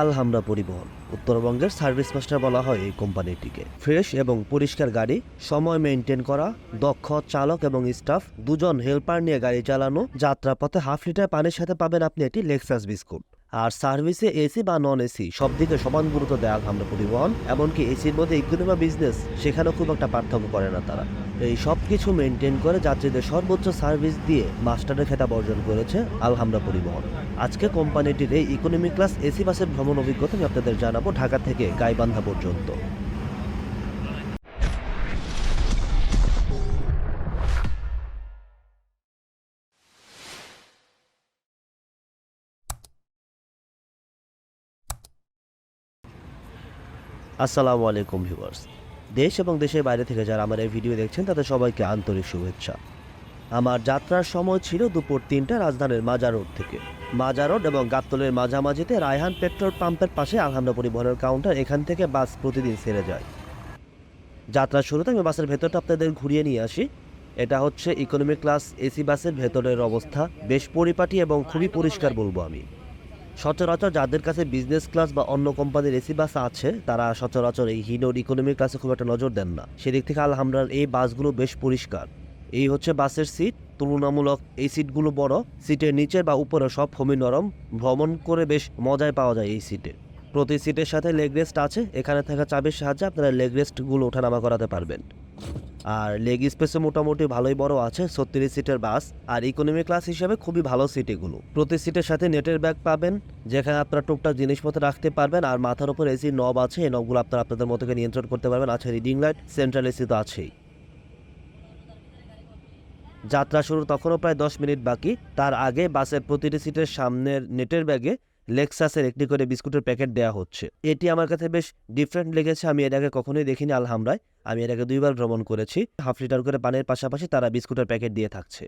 আলহামরা পরিবহন। উত্তরবঙ্গের service master বলা হয় এই কোম্পানিটিকে। ফ্রেশ এবং পরিষ্কার গাড়ি, সময় মেনটেন করা, দক্ষ চালক এবং স্টাফ, দুজন হেল্পার নিয়ে গাড়ি চালানো, যাত্রাপথে হাফ লিটার পানির সাথে পাবেন আপনি একটি লেক্সাস বিস্কুট। আর সার্ভিসে এসি বা নন এসি সব দিকে সমান গুরুত্ব দেয় আমরা পরিবহন, এমনকি এসির মধ্যে ইকোনমি বা বিজনেস সেখানেও খুব একটা পার্থক্য করে না তারা। এই সব কিছু মেনটেন করে যাত্রীদের সর্বোচ্চ সার্ভিস দিয়ে মাস্টারের খেতাব অর্জন করেছে আলহামরা পরিবহন। আজকে কোম্পানিটির এই ইকোনমি ক্লাস এসি বাসের ভ্রমণ অভিজ্ঞতা আমি আপনাদের জানাব ঢাকা থেকে গাইবান্ধা পর্যন্ত। আসসালামু আলাইকুম ভিউয়ার্স। দেশ এবং দেশের বাইরে থেকে যারা আমার এই ভিডিও দেখছেন, তাদের সবাইকে আন্তরিক শুভেচ্ছা। আমার যাত্রার সময় ছিল দুপুর তিনটা রাজধানীর মাজা রোড থেকে। মাজা রোড এবং গাবতলের মাঝামাঝিতে রায়হান পেট্রোল পাম্পের পাশে আলহামদা পরিবহনের কাউন্টার এখান থেকে বাস প্রতিদিন সেরে যায়। যাত্রার শুরুতে আমি বাসের ভেতরটা আপনাদের ঘুরিয়ে নিয়ে আসি। এটা হচ্ছে ইকোনমি ক্লাস এসি বাসের ভেতরের অবস্থা। বেশ পরিপাটি এবং খুবই পরিষ্কার বলব আমি। সচরাচর যাদের কাছে বিজনেস ক্লাস বা অন্য কোম্পানির এসি বাস আছে, তারা সচরাচর এই হিনোর ইকোনমি ক্লাসে খুব একটা নজর দেন না। সেদিক থেকে আলহামরার এই বাসগুলো বেশ পরিষ্কার। এই হচ্ছে বাসের সিট তুলনামূলক এই সিটগুলো বড়। সিটের নিচে বা উপরে সব ভূমি নরম। ভ্রমণ করে বেশ মজায় পাওয়া যায় এই সিটে প্রতি সিটের সাথে লেগ রেস্ট আছে। এখানে থাকা চাবির সাহায্যে আপনারা লেগ রেস্টগুলো ওঠানামা করাতে পারবেন। আর লেগ স্পেসও মোটামুটি ভালোই বড় আছে, ছত্রিশ সিটের বাস আর ইকোনমি ক্লাস হিসেবে খুবই ভালো সিট এগুলো। প্রতি সিটের সাথে নেটের ব্যাগ পাবেন, যেখানে আপনারা টুকটাক জিনিসপত্র রাখতে পারবেন। আর মাথার উপর এসি নব আছে, এই নবগুলো আপনারা আপনাদের মতো নিয়ন্ত্রণ করতে পারবেন। আছে রিডিং লাইট সেন্ট্রাল এসি তো আছেই। যাত্রা শুরু তখনও প্রায় দশ মিনিট বাকি। তার আগে বাসের প্রতিটি সিটের সামনের নেটের ব্যাগে লেক্সাসের একটি করে বিস্কুটের প্যাকেট দেওয়া হচ্ছে। এটি আমার কাছে বেশ ডিফারেন্ট লেগেছে, আমি এটাকে কখনোই দেখিনি আলহামরায় আমি এটাকে দুইবার ভ্রমণ করেছি। হাফ লিটার করে পানির পাশাপাশি তারা বিস্কুটের প্যাকেট দিয়ে থাকছে।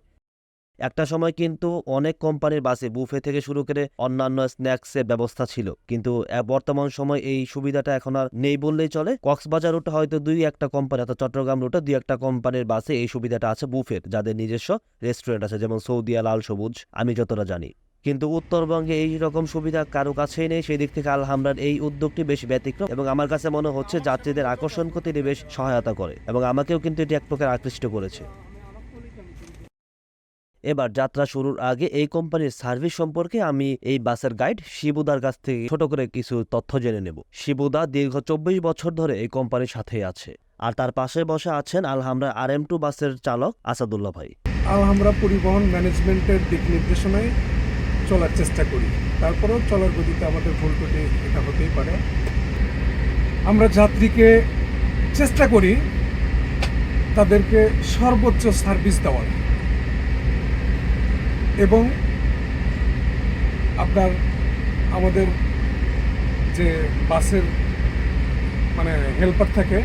একটা সময় কিন্তু অনেক কোম্পানির বাসে বুফে থেকে শুরু করে অন্যান্য স্ন্যাক্সের ব্যবস্থা ছিল। কিন্তু বর্তমান সময় এই সুবিধাটা এখন আর নেই বললেই চলে। কক্সবাজার রুটে হয়তো দুই একটা কোম্পানি অর্থাৎ চট্টগ্রাম রুটে দুই একটা কোম্পানির বাসে এই সুবিধাটা আছে বুফের, যাদের নিজস্ব রেস্টুরেন্ট আছে, যেমন সৌদিয়া লাল সবুজ, আমি যতটা জানি। কিন্তু উত্তরবঙ্গে এই রকম সুবিধা কারও কাছেই নেই। সেই দিক থেকে আলহামরার এই উদ্যোগটি বেশ ব্যতিক্রম এবং আমার কাছে মনে হচ্ছে যাত্রীদের আকর্ষণ করতে এটি বেশ সহায়তা করে এবং আমাকেও কিন্তু এটি এক প্রকার আকৃষ্ট করেছে। এবার যাত্রা শুরুর আগে এই কোম্পানির সার্ভিস সম্পর্কে আমি এই বাসের গাইড শিবুদার কাছ থেকে ছোট করে কিছু তথ্য জেনে নেব। শিবুদা দীর্ঘ চব্বিশ বছর ধরে এই কোম্পানির সাথেই আছে আর তার পাশে বসে আছেন আলহামরা আর এম টু বাসের চালক আসাদুল্লাহ ভাই। আমরা পরিবহন ম্যানেজমেন্টের দিক নির্দেশনায় চলার চেষ্টা করি। তারপরেও চলার গতিতে আমাদের ভুল ত্রুটি এটা হতেই পারে। আমরা যাত্রীকে চেষ্টা করি তাদেরকে সর্বোচ্চ সার্ভিস দেওয়ার। এবং আপনার আমাদের যে বাসের মানে হেল্পার থাকে,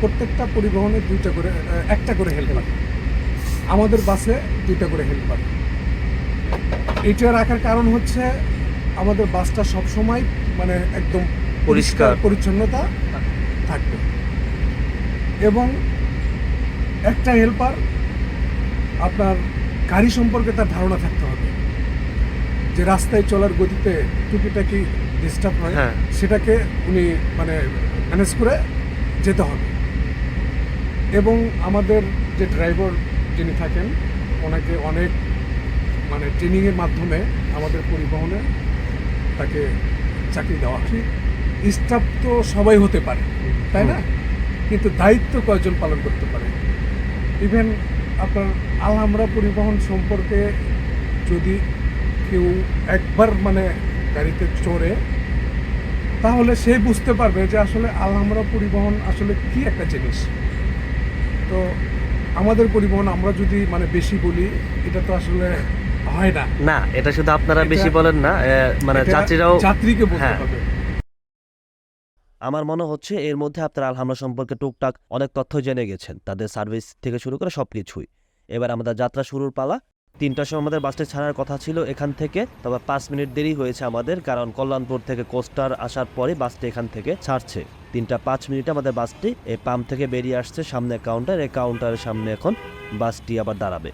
প্রত্যেকটা পরিবহনে দুইটা করে, একটা করে হেল্পার আমাদের বাসে দুইটা করে হেল্পার এটা রাখার কারণ হচ্ছে আমাদের বাসটা সব সময় মানে একদম পরিষ্কার। পরিচ্ছন্নতা থাকবে এবং একটা হেল্পার আপনার গাড়ি সম্পর্কে তার ধারণা থাকতে হবে যে রাস্তায় চলার গতিতে টুকিটাকি ডিস্টার্ব হয় হ্যাঁ। সেটাকে উনি মানে ম্যানেজ করে যেতে হবে এবং আমাদের যে ড্রাইভার যিনি থাকেন ওনাকে অনেক মানে ট্রেনিংয়ের মাধ্যমে আমাদের পরিবহনে তাকে চাকরি দেওয়া হয়। স্টাফ তো সবাই হতে পারে, তাই না? কিন্তু দায়িত্ব কয়েকজন পালন করতে পারে? ইভেন আপনার আলহামরা পরিবহন সম্পর্কে যদি কেউ একবার মানে গাড়িতে চড়ে, তাহলে সে বুঝতে পারবে যে আসলে আলহামরা পরিবহন আসলে কি একটা জিনিস। তো আমাদের পরিবহন আমরা যদি মানে বেশি বলি, এটা তো আসলে হয় না। না এটা শুধু আপনারা বেশি বলেন না মানে যাত্রীরাও যাত্রীকে বলতে হ্যাঁ। হবে। আমার মনে হচ্ছে এর মধ্যে আপনারা আলহামরা সম্পর্কে টুকটাক অনেক তথ্য জেনে গেছেন। তাদের সার্ভিস থেকে শুরু করে সব কিছুই এবার আমাদের যাত্রা শুরুর পালা। তিনটার সময় আমাদের বাসটি ছাড়ার কথা ছিল এখান থেকে তবে পাঁচ মিনিট দেরি হয়েছে আমাদের কারণ কল্যাণপুর থেকে কোস্টার আসার পরে বাসটি এখান থেকে ছাড়ছে। তিনটা পাঁচ মিনিটে আমাদের বাসটি এই পাম্প থেকে বেরিয়ে আসছে সামনে কাউন্টার এই কাউন্টারের সামনে এখন বাসটি আবার দাঁড়াবে।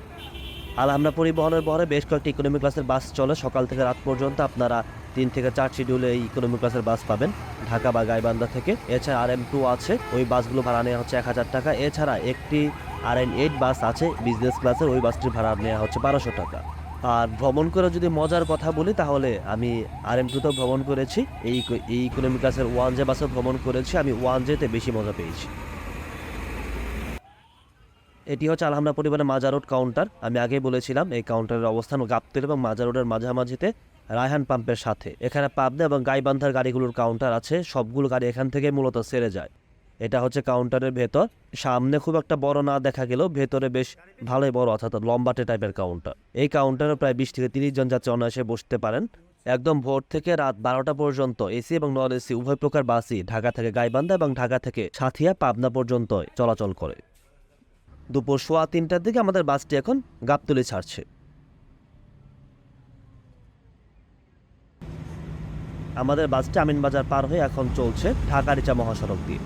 আলহামরা পরিবহনের বহরে বেশ কয়েকটি ইকোনমি ক্লাসের বাস চলে। সকাল থেকে রাত পর্যন্ত আপনারা তিন থেকে চার শিডিউলে এই ইকোনমি ক্লাসের বাস পাবেন। ঢাকা বা গাইবান্ধা থেকে। এছাড়া আর এম টু আছে। ওই বাসগুলো ভাড়া নেওয়া হচ্ছে এক হাজার টাকা। এছাড়া একটি আর এন এইট বাস আছে। বিজনেস ক্লাসের ওই বাসটির ভাড়া নেওয়া হচ্ছে বারোশো টাকা। আর ভ্রমণ করে যদি মজার কথা বলি, তাহলে আমি আর এম টুতেও ভ্রমণ করেছি। এই এই ইকোনমি ক্লাসের ওয়ান জে বাসেও ভ্রমণ করেছি, আমি ওয়ান জেতে বেশি মজা পেয়েছি। এটি হচ্ছে আলহামরা পরিবারের মাজার রোড কাউন্টার আমি আগেই বলেছিলাম, এই কাউন্টারের অবস্থান গাবতলী এবং মাজার রোডের মাঝামাঝিতে রায়হান পাম্পের সাথে। এখানে পাবনা এবং গাইবান্ধার গাড়িগুলোর কাউন্টার আছে, সবগুলো গাড়ি এখান থেকে মূলত সেরে যায়। এটা হচ্ছে কাউন্টারের ভেতর। সামনে খুব একটা বড় না দেখা গেলেও ভেতরে বেশ ভালোই বড়, অর্থাৎ লম্বাটে টাইপের কাউন্টার এই কাউন্টারে প্রায় বিশ থেকে তিরিশ জন যাত্রী অনায়াসে বসতে পারেন। একদম ভোর থেকে রাত বারোটা পর্যন্ত এসি এবং নন এসি, উভয় প্রকার বাসই ঢাকা থেকে গাইবান্ধা এবং ঢাকা থেকে সাথিয়া পাবনা পর্যন্ত চলাচল করে। দুপুর সোয়া তিনটার দিকে আমাদের বাসটি এখন গাবতলি ছাড়ছে। আমাদের বাসটি আমিনবাজার পার হয়ে এখন চলছে ঢাকা রিচা মহাসড়ক দিয়ে।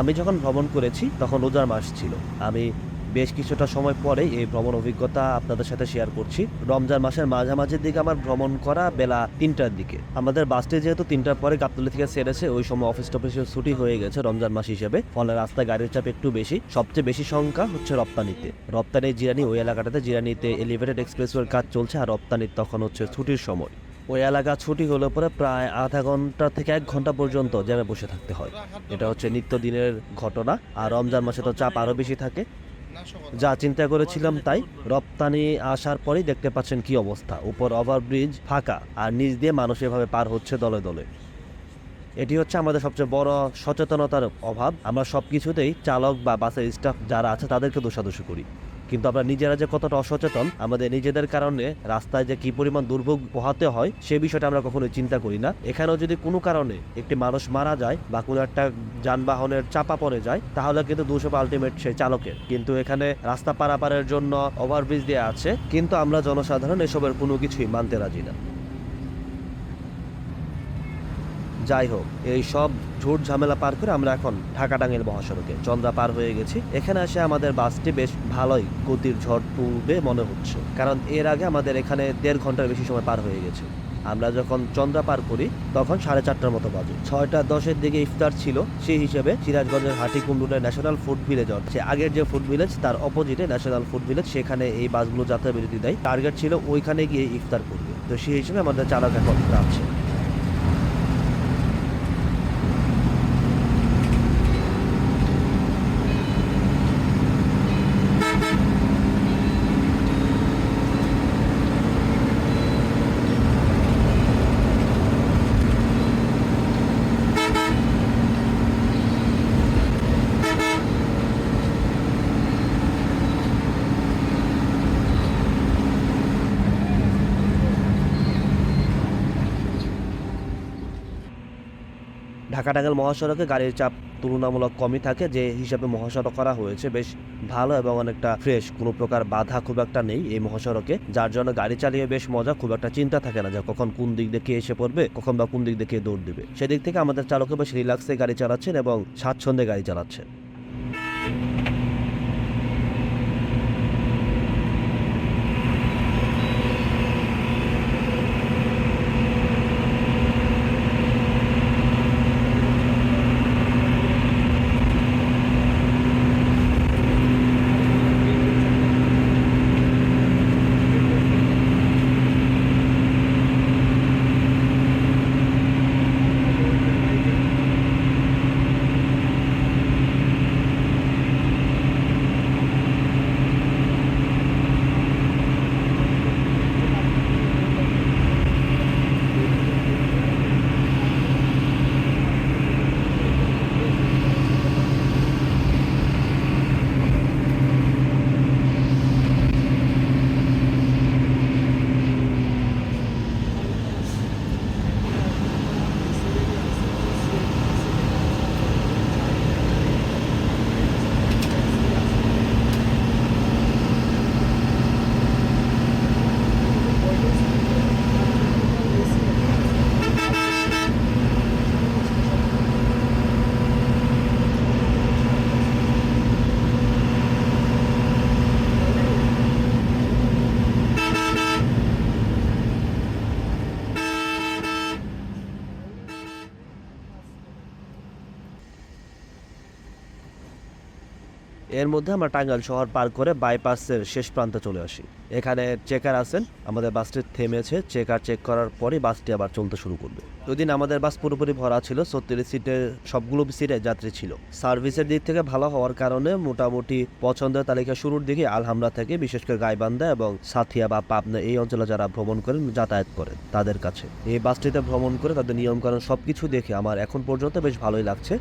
আমি যখন ভ্রমণ করেছি, তখন রোজার মাস ছিল। আমি বেশ কিছুটা সময় পরে এই ভ্রমণ অভিজ্ঞতা আপনাদের সাথে শেয়ার করছি। রমজান মাসের মাঝামাঝির দিকে আমার ভ্রমণ করা বেলা তিনটার দিকে। আমাদের বাসটি যেহেতু তিনটার পরে গাবতলি থেকে সেরেছে, ওই সময় অফিস টফিসের ছুটি হয়ে গেছে রমজান মাস হিসেবে। ফলে রাস্তায় গাড়ির চাপ একটু বেশি। সবচেয়ে বেশি সংখ্যা হচ্ছে রপ্তানিতে। রপ্তানি জিরানি ওই এলাকাটাতে, জিরানিতে এলিভেটেড এক্সপ্রেসওয়ের কাজ চলছে আর রপ্তানির তখন হচ্ছে ছুটির সময়। ওই এলাকা ছুটি হলে পরে প্রায় আধা ঘণ্টা থেকে এক ঘণ্টা পর্যন্ত জ্যামে বসে থাকতে হয়। এটা হচ্ছে নিত্যদিনের ঘটনা। আর রমজান মাসে তো চাপ আরও বেশি থাকে। যা চিন্তা করেছিলাম তাই রপ্তানি আসার পরেই দেখতে পাচ্ছেন কি অবস্থা। উপর ওভারব্রিজ ফাঁকা আর নিচ দিয়ে মানুষ এভাবে পার হচ্ছে দলে দলে। এটি হচ্ছে আমাদের সবচেয়ে বড় সচেতনতার অভাব। আমরা সব কিছুতেই চালক বা বাসের স্টাফ যারা আছে তাদেরকে দোষাদোষি করি। কিন্তু আমরা নিজেরা যে কতটা অসচেতন, আমাদের নিজেদের কারণে রাস্তায় যে কি পরিমাণ দুর্ভোগ পোহাতে হয়, সে বিষয়টা আমরা কখনোই চিন্তা করি না। এখানেও যদি কোনো কারণে একটি মানুষ মারা যায় বা কোনো একটা যানবাহনের চাপা পড়ে যায়, তাহলে কিন্তু দুশো আলটিমেট সেই চালকের। কিন্তু এখানে রাস্তা পারাপারের জন্য ওভারব্রিজ দেওয়া আছে, কিন্তু আমরা জনসাধারণ এসবের কোনো কিছুই মানতে রাজি না। যাই হোক, এই সব ঝুট ঝামেলা পার করে আমরা এখন ঢাকা টাঙ্গেল মহাসড়কে চন্দ্রা পার হয়ে গেছি। এখানে আসে আমাদের বাসটি বেশ ভালোই গতির ঝড় তুলবে মনে হচ্ছে। কারণ এর আগে আমাদের এখানে দেড় ঘণ্টার বেশি সময় পার হয়ে গেছে। আমরা যখন চন্দ্রা পার করি, তখন সাড়ে চারটার মতো বাজে। ছয়টা দশের দিকে ইফতার ছিল, সেই হিসেবে সিরাজগঞ্জের হাটি কুমরুলের ন্যাশনাল ফুড ভিলেজ সে আগের যে ফুড ভিলেজ, তার অপোজিটে ন্যাশনাল ফুড ভিলেজ, সেখানে এই বাসগুলো যাত্রা বিরতি দেয়। টার্গেট ছিল ওইখানে গিয়ে ইফতার করবে। তো সেই হিসেবে আমাদের চালক এখন আছে ঢাকা টাঙ্গাইল মহাসড়কে গাড়ির চাপ তুলনামূলক কমই থাকে, যে হিসাবে মহাসড়ক করা হয়েছে বেশ ভালো এবং অনেকটা ফ্রেশ। কোনো প্রকার বাধা খুব একটা নেই এই মহাসড়কে, যার জন্য গাড়ি চালিয়ে বেশ মজা, খুব একটা চিন্তা থাকে না যে কখন কোন দিক দেখে এসে পড়বে, কখন বা কোন দিক দিয়ে দৌড় দেবে। সেদিক থেকে আমাদের চালকও বেশ রিল্যাক্সে গাড়ি চালাচ্ছেন এবং স্বাচ্ছন্দ্যে গাড়ি চালাচ্ছেন। এর মধ্যে আমরা টাঙ্গাইল শহর পার করে বাইপাসের শেষ প্রান্তে চলে আসি। এখানে চেকার আছেন। আমাদের বাসটি থেমেছে। চেকার চেক করার পরে বাসটি আবার চলতে শুরু করবে। ওই দিন আমাদের বাস পুরোপুরি ভরা ছিল। ছত্রিশ সিটের সবগুলো সিটে যাত্রী ছিল। সার্ভিসের দিক থেকে ভালো হওয়ার কারণে মোটামুটি পছন্দের তালিকা শুরুর দিকে আলহামরা থেকে, বিশেষ করে গাইবান্ধা এবং সাথিয়া বা পাবনা এই অঞ্চলে যারা ভ্রমণ করেন, যাতায়াত করেন তাদের কাছে। এই বাসটিতে ভ্রমণ করে তাদের নিয়মকানুন সব কিছু দেখে আমার এখন পর্যন্ত বেশ ভালোই লাগছে।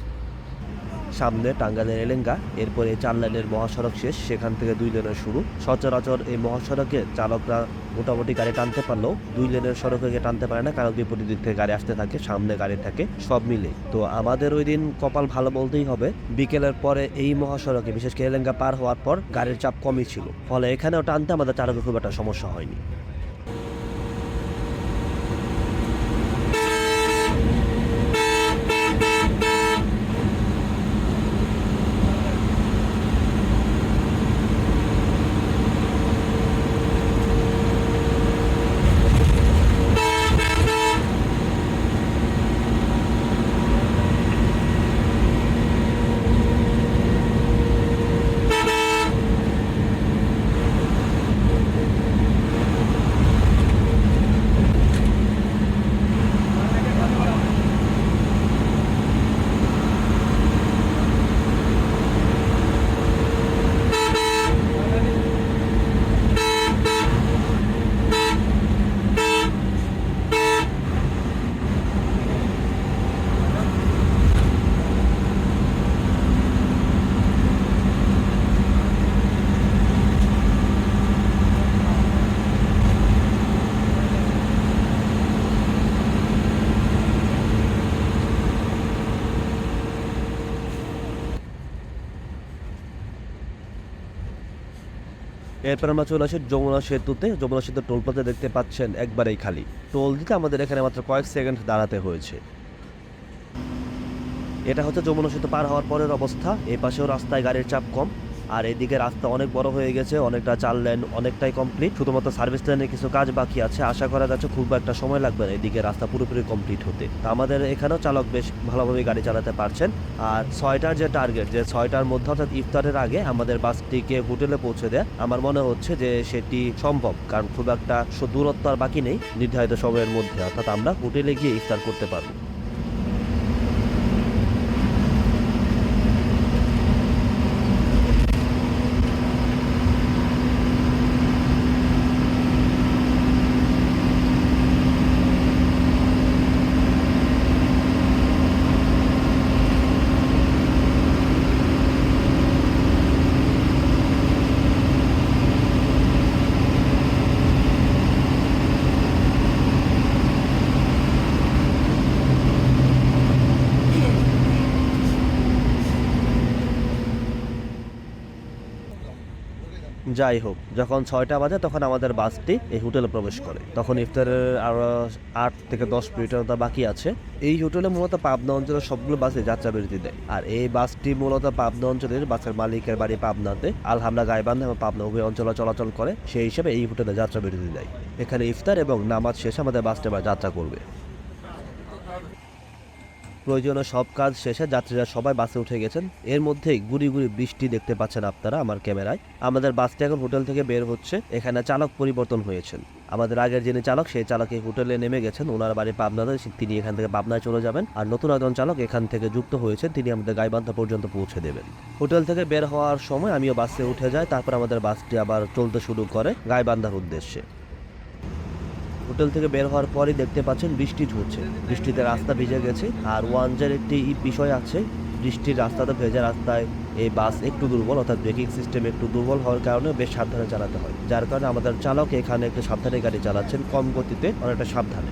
সামনে টাঙ্গাইলের এলেঙ্গা, এরপরে চার লাইনের মহাসড়ক শেষ, সেখান থেকে দুই লেনের শুরু। সচরাচর এই মহাসড়কে চালকরা মোটামুটি গাড়ি টানতে পারলেও দুই লেনের সড়কে টানতে পারে না, কারণ বিপরীত দিক থেকে গাড়ি আসতে থাকে, সামনে গাড়ি থাকে, সব মিলে। তো আমাদের ওই দিন কপাল ভালো বলতেই হবে, বিকেলের পরে এই মহাসড়কে, বিশেষ করে এলেঙ্গা পার হওয়ার পর গাড়ির চাপ কমই ছিল। ফলে এখানেও টানতে আমাদের চালকের খুব একটা সমস্যা হয়নি। এরপর আমরা চলে আসি যমুনা সেতুতে। যমুনা সেতু টোল প্লাজা দেখতে পাচ্ছেন একবারেই খালি। টোল দিতে আমাদের এখানে মাত্র কয়েক সেকেন্ড দাঁড়াতে হয়েছে। এটা হচ্ছে যমুনা সেতু পার হওয়ার পরের অবস্থা। এই পাশেও রাস্তায় গাড়ির চাপ কম। আর এদিকে রাস্তা অনেক বড় হয়ে গেছে, অনেকটা চার লেন অনেকটাই কমপ্লিট শুধুমাত্র সার্ভিস লাইনের কিছু কাজ বাকি আছে। আশা করা যাচ্ছে খুব একটা সময় লাগবে না এদিকে রাস্তা পুরোপুরি কমপ্লিট হতে। তা আমাদের এখানেও চালক বেশ ভালোভাবে গাড়ি চালাতে পারছেন। আর ছয়টার যে টার্গেট যে ছয়টার মধ্যে অর্থাৎ ইফতারের আগে আমাদের বাসটিকে হোটেলে পৌঁছে দেয়, আমার মনে হচ্ছে যে সেটি সম্ভব। কারণ খুব একটা দূরত্ব আর বাকি নেই, নির্ধারিত সময়ের মধ্যে। অর্থাৎ আমরা হোটেলে গিয়ে ইফতার করতে পারব। যাই হোক, যখন ছয়টা বাজে তখন আমাদের বাসটি এই হোটেলে প্রবেশ করে। তখন ইফতারের আরও আট থেকে দশ মিনিটের মতো বাকি আছে। এই হোটেলে মূলত পাবনা অঞ্চলের সবগুলো বাসে যাত্রা বিরতি দেয়। আর এই বাসটি মূলত পাবনা অঞ্চলের বাসের মালিকের বাড়ি পাবনাতে আলহামরা গাইবান্ধা এবং পাবনা উভয় অঞ্চলে চলাচল করে, সেই হিসেবে এই হোটেলে যাত্রা বিরতি দেয়। এখানে ইফতার এবং নামাজ শেষে আমাদের বাসটি আবার যাত্রা করবে। প্রয়োজনীয় সব কাজ শেষে যাত্রীরা সবাই বাসে উঠে গেছেন। এর মধ্যেই গুড়ি গুড়ি বৃষ্টি দেখতে পাচ্ছেন আপনারা আমার ক্যামেরায়। আমাদের বাসটি এখন হোটেল থেকে বের হচ্ছে। এখানে চালক পরিবর্তন হয়েছেন। আমাদের আগের যিনি চালক, সেই চালক এই হোটেলে নেমে গেছেন। ওনার বাড়ি পাবনাতে তিনি এখান থেকে পাবনায় চলে যাবেন। আর নতুন একজন চালক এখান থেকে যুক্ত হয়েছেন। তিনি আমাদের গাইবান্ধা পর্যন্ত পৌঁছে দেবেন। হোটেল থেকে বের হওয়ার সময় আমিও বাসে উঠে যাই। তারপর আমাদের বাসটি আবার চলতে শুরু করে গাইবান্ধার উদ্দেশ্যে। হোটেল থেকে বের হওয়ার পরই দেখতে পাচ্ছেন বৃষ্টি ঝরছে বৃষ্টিতে রাস্তা ভিজে গেছে আর ওয়ানজার একটি বিষয় আছে, বৃষ্টির রাস্তাতে ভেজা রাস্তায় এই বাস একটু দুর্বল, অর্থাৎ ব্রেকিং সিস্টেম একটু দুর্বল হওয়ার কারণে বেশ সাবধানে চালাতে হয়। যার কারণে আমাদের চালক এখানে একটু সাবধানে গাড়ি চালাচ্ছেন, কম গতিতে অনেকটা সাবধানে।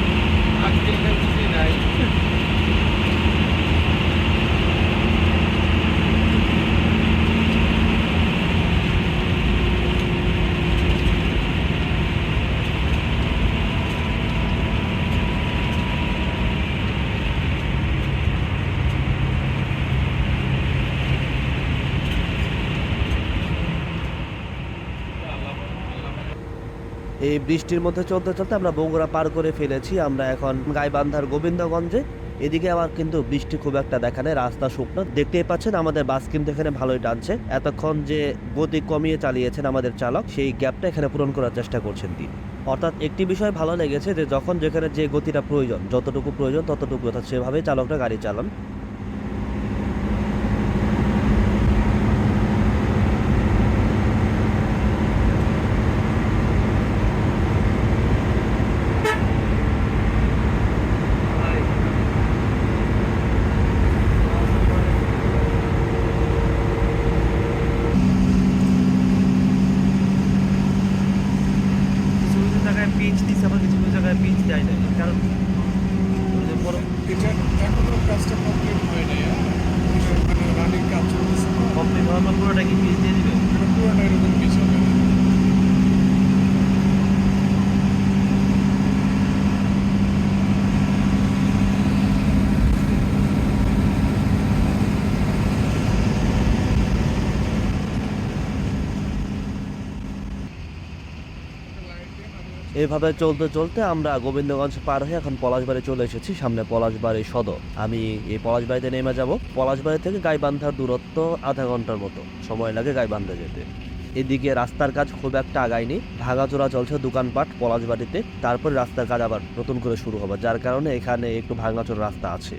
বৃষ্টির মধ্যে চলতে চলতে আমরা বগুড়া পার করে ফেলেছি। আমরা এখন গাইবান্ধার গোবিন্দগঞ্জে। এদিকে আবার কিন্তু বৃষ্টি খুব একটা দেখা নেই, রাস্তা শুকনো। দেখতেই পাচ্ছেন, আমাদের বাস কিন্তু এখানে ভালোই টানছে। এতক্ষণ যে গতি কমিয়ে চালিয়েছেন আমাদের চালক, সেই গ্যাপটা এখানে পূরণ করার চেষ্টা করছেন তিনি। অর্থাৎ একটি বিষয় ভালো লেগেছে যে, যখন যেখানে যে গতিটা প্রয়োজন, যতটুকু প্রয়োজন, ততটুকু, অর্থাৎ সেভাবেই চালকটা গাড়ি চালান কিছু কিছু জায়গায় পিচ দিচ্ছে আবার কিছু কিছু জায়গায় পিচ দেয় না। কারণ কাজটা কমপ্লিট হয় নাই মানে রানিং কাজ চলতেছে। কমপ্লিট হওয়ার পর পুরোটা কি পিচ দিয়ে দিবে? পুরোটা এরকম পিছ হবে এভাবে চলতে চলতে আমরা গোবিন্দগঞ্জ পার হয়ে এখন পলাশবাড়ি চলে এসেছি, সামনে পলাশবাড়ি সদর। আমি এই পলাশবাড়িতে নেমে যাব। পলাশবাড়ি থেকে গাইবান্ধার দূরত্ব আধা ঘণ্টার মতো। সময় লাগে গাইবান্ধা যেতে। এদিকে রাস্তার কাজ খুব একটা আগায়নি। ভাঙাচোরা চলছে দোকানপাট পলাশবাড়িতে। তারপর রাস্তার কাজ আবার নতুন করে শুরু হবে, যার কারণে এখানে একটু ভাঙাচোরা রাস্তা আছে।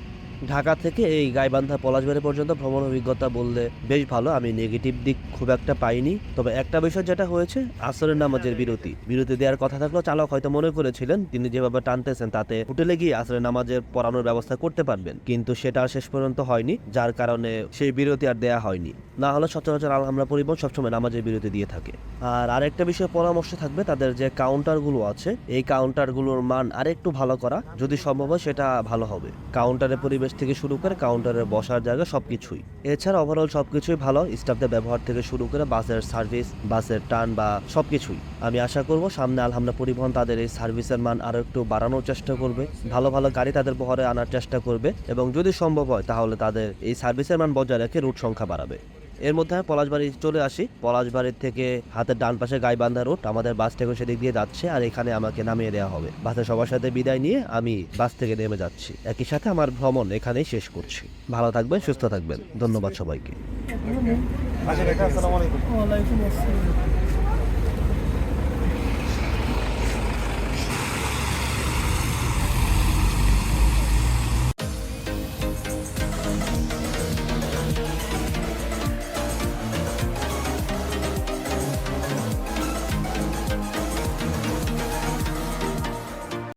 ঢাকা থেকে এই গাইবান্ধা পলাশবাড়ি পর্যন্ত ভ্রমণ অভিজ্ঞতা বললে বেশ ভালো। আমি নেগেটিভ দিক খুব একটা পাইনি। তবে একটা বিষয় যেটা হয়েছে, আসরের নামাজের বিরতি। বিরতি দেওয়ার কথা থাকলেও চালক হয়তো মনে করেছিলেন, তিনি যেভাবে টানতেছেন তাতে হোটেলে গিয়ে আসরের নামাজের পড়ানোর ব্যবস্থা করতে পারবেন। কিন্তু সেটা শেষ পর্যন্ত হয়নি, যার কারণে সেই বিরতি আর দেয়া হয়নি। না হলে সচরাচর আলহামরা পরিবহন সবসময় নামাজের বিরতি দিয়ে থাকে। আর আরেকটা বিষয় পরামর্শ থাকবে, তাদের যে কাউন্টারগুলো আছে, এই কাউন্টারগুলোর মান আরেকটু ভালো করা, যদি সম্ভব হয় সেটা ভালো হবে। কাউন্টারের পরিবেশ থেকে শুরু করে কাউন্টারের বসার জায়গা সবকিছুই। এছাড়া ওভারঅল সবকিছুই ভালো স্টাফদের ব্যবহার থেকে শুরু করে বাসের সার্ভিস বাসের টান বা সবকিছুই। আমি আশা করব সামনে আলহামদা পরিবহন তাদের এই সার্ভিসের মান আরও একটু বাড়ানোর চেষ্টা করবে, ভালো ভালো গাড়ি তাদের বহরে আনার চেষ্টা করবে, এবং যদি সম্ভব হয় তাহলে তাদের এই সার্ভিসের মান বজায় রেখে রুট সংখ্যা বাড়াবে। এর মধ্যে আমি পলাশবাড়ি চলে আসি। পলাশবাড়ির থেকে হাতের ডান পাশে গাইবান্ধা রোড আমাদের বাস থেকে সেদিক দিয়ে যাচ্ছে আর এখানে আমাকে নামিয়ে দেওয়া হবে। বাসে সবার সাথে বিদায় নিয়ে আমি বাস থেকে নেমে যাচ্ছি। একই সাথে আমার ভ্রমণ এখানেই শেষ করছি। ভালো থাকবেন সুস্থ থাকবেন। ধন্যবাদ সবাইকে।